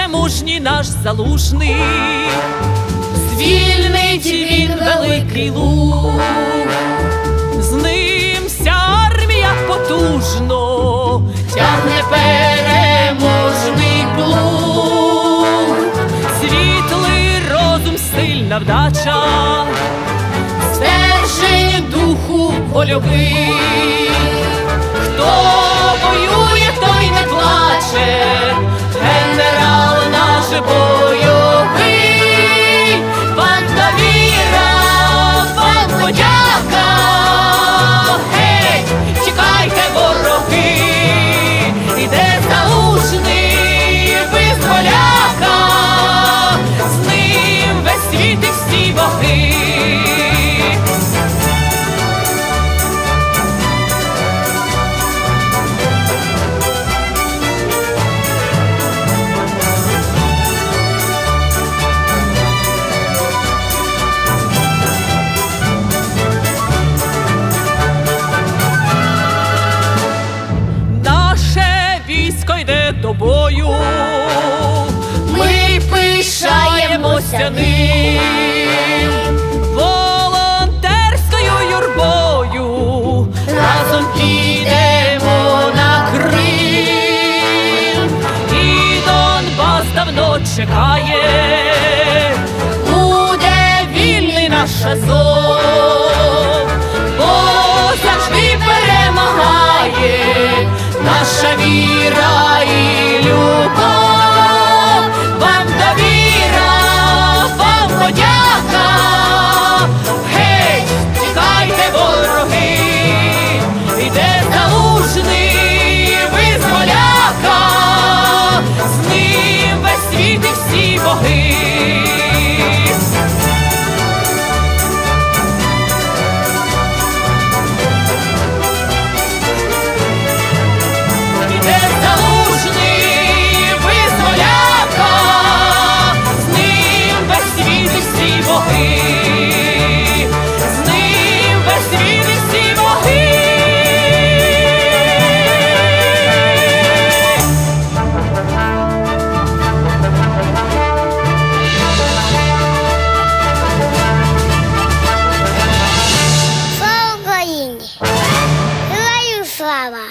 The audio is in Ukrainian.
мужній наш залужний, звільнить він великий луг, з ним вся армія потужно тягне переможний плуг, світлий розум, сильна вдача, стержень духу вольовий. Хто Військо йде до бою. Ми пишаємося ним, волонтерською юрбою. Разом підемо на Крим, і Донбас давно чекає, буде вільний наш Азов, бо завжди перемагає الشبيرة Who are you, Flower?